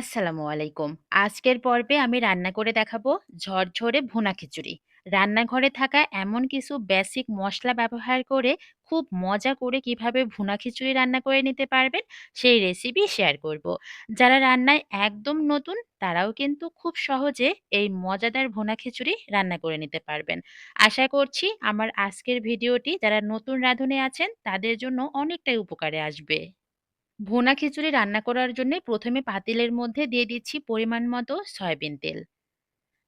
আসসালামু আলাইকুম। আজকের পর্বে আমি রান্না করে দেখাবো ঝরঝরে ভুনা খিচুড়ি। রান্নাঘরে থাকা এমন কিছু বেসিক মশলা ব্যবহার করে খুব মজা করে কীভাবে ভুনা খিচুড়ি রান্না করে নিতে পারবেন সেই রেসিপি শেয়ার করব। যারা রান্নায় একদম নতুন, তারাও কিন্তু খুব সহজে এই মজাদার ভুনা খিচুড়ি রান্না করে নিতে পারবেন। আশা করছি আমার আজকের ভিডিওটি যারা নতুন রাঁধুনি আছেন, তাদের জন্য অনেকটাই উপকারে আসবে। ভুনা খিচুড়ি রান্না করার জন্য প্রথমে পাতিলের মধ্যে দিয়ে দিচ্ছি পরিমাণ মতো সয়াবিন তেল।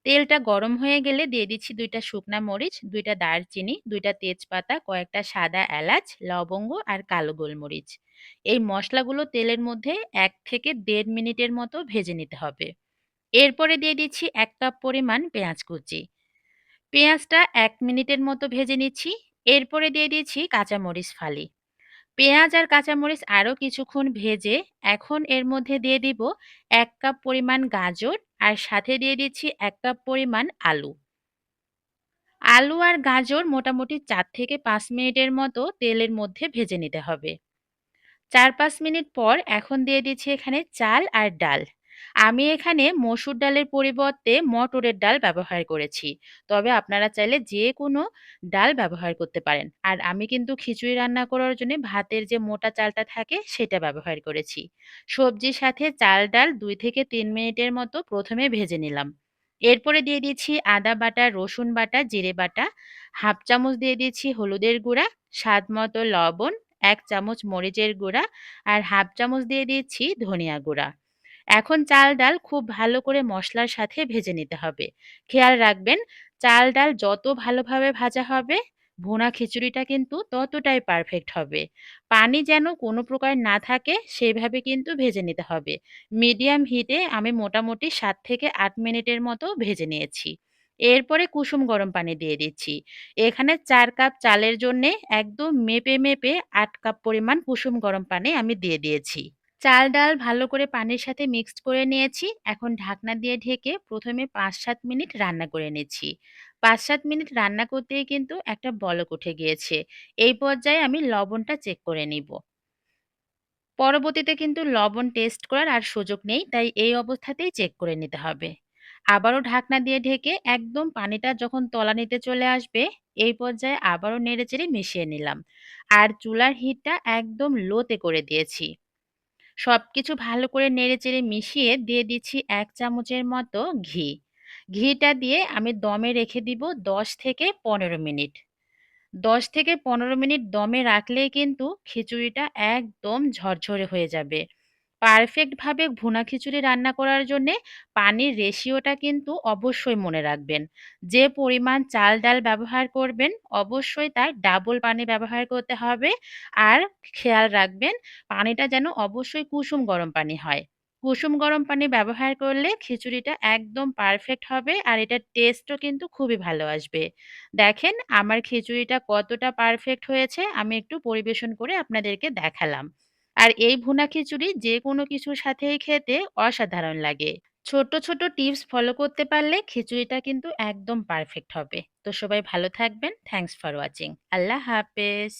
তেলটা গরম হয়ে গেলে দিয়ে দিচ্ছি দুইটা শুকনা মরিচ, দুইটা দারচিনি, দুইটা তেজপাতা, কয়েকটা সাদা এলাচ, লবঙ্গ আর কালো গোলমরিচ। এই মশলাগুলো তেলের মধ্যে এক থেকে দেড় মিনিটের মতো ভেজে নিতে হবে। এরপরে দিয়ে দিচ্ছি এক কাপ পরিমাণ পেঁয়াজ কুচি। পেঁয়াজটা এক মিনিটের মতো ভেজে নিচ্ছি। এরপরে দিয়ে দিচ্ছি কাঁচামরিচ ফালি। পেঁয়াজ আর কাঁচামরিচ আরও কিছুক্ষণ ভেজে এখন এর মধ্যে দিয়ে দিব এক কাপ পরিমাণ গাজর আর সাথে দিয়ে দিচ্ছি এক কাপ পরিমাণ আলু। আলু আর গাজর মোটামুটি চার থেকে পাঁচ মিনিটের মতো তেলের মধ্যে ভেজে নিতে হবে। চার পাঁচ মিনিট পর এখন দিয়ে দিচ্ছি এখানে চাল আর ডাল। আমি এখানে মসুর ডালের পরিবর্তে মটরের ডাল ব্যবহার করেছি। তবে আপনারা চাইলে যে কোনো ডাল ব্যবহার করতে পারেন। আর আমি কিন্তু খিচুড়ি রান্না করার জন্য ভাতের যে মোটা চালটা থাকে সেটা ব্যবহার করেছি। সবজির সাথে চাল ডাল দুই থেকে তিন মিনিটের মতো প্রথমে ভেজে নিলাম। এরপরে দিয়ে দিচ্ছি আদা বাটা, রসুন বাটা, জিরে বাটা, হাফ চামচ দিয়ে দিচ্ছি হলুদের গুঁড়া, স্বাদ মতো লবণ, এক চামচ মরিচের গুঁড়া, আর হাফ চামচ দিয়ে দিচ্ছি ধনিয়া গুঁড়া। এখন চাল ডাল খুব ভালো করে মশলার সাথে ভেজে নিতে হবে। খেয়াল রাখবেন, চাল ডাল যত ভালোভাবে ভাজা হবে, ভুনা খিচুড়িটা কিন্তু ততটাই পারফেক্ট হবে। পানি যেন কোনো প্রকার না থাকে সেইভাবে কিন্তু ভেজে নিতে হবে। মিডিয়াম হিটে আমি মোটামুটি সাত থেকে আট মিনিটের মতো ভেজে নিয়েছি। এরপরে কুসুম গরম পানি দিয়ে দিচ্ছি। এখানে চার কাপ চালের জন্যে একদম মেপে মেপে আট কাপ পরিমাণ কুসুম গরম পানি আমি দিয়ে দিয়েছি। চাল ডাল ভালো করে পানির সাথে মিক্সড করে নিয়েছি। এখন ঢাকনা দিয়ে ঢেকে প্রথমে পাঁচ সাত মিনিট রান্না করে নিচ্ছি। পাঁচ সাত মিনিট রান্না করতেই কিন্তু একটা বলক উঠে গিয়েছে। এই পর্যায়ে আমি লবণটা চেক করে নিব। পরবর্তীতে কিন্তু লবণ টেস্ট করার আর সুযোগ নেই, তাই এই অবস্থাতেই চেক করে নিতে হবে। আবারও ঢাকনা দিয়ে ঢেকে একদম পানিটা যখন তলানিতে চলে আসবে, এই পর্যায়ে আবারও নেড়েচেড়ে মিশিয়ে নিলাম। আর চুলার হিটটা একদম লোতে করে দিয়েছি। সবকিছু ভালো করে নেড়ে চেড়ে মিশিয়ে দিয়ে দিচ্ছি এক চামচের মতো ঘি। ঘিটা দিয়ে আমি দমে রেখে দিব দশ থেকে পনেরো মিনিট। দশ থেকে পনেরো মিনিট দমে রাখলেই কিন্তু খিচুড়িটা একদম ঝরঝরে হয়ে যাবে। পারফেক্টভাবে ভুনা খিচুড়ি রান্না করার জন্যে পানির রেশিওটা কিন্তু অবশ্যই মনে রাখবেন। যে পরিমাণ চাল ডাল ব্যবহার করবেন, অবশ্যই তার ডাবল পানি ব্যবহার করতে হবে। আর খেয়াল রাখবেন, পানিটা যেন অবশ্যই কুসুম গরম পানি হয়। কুসুম গরম পানি ব্যবহার করলে খিচুড়িটা একদম পারফেক্ট হবে আর এটার টেস্টও কিন্তু খুবই ভালো আসবে। দেখেন আমার খিচুড়িটা কতটা পারফেক্ট হয়েছে, আমি একটু পরিবেশন করে আপনাদেরকে দেখালাম। আর এই ভুনা খিচুড়ি যে কোনো কিছুর সাথেই খেতে অসাধারণ লাগে। ছোট ছোট টিপস ফলো করতে পারলে খিচুড়িটা কিন্তু একদম পারফেক্ট হবে। তো সবাই ভালো থাকবেন। Thanks for watching. আল্লাহ হাফেজ।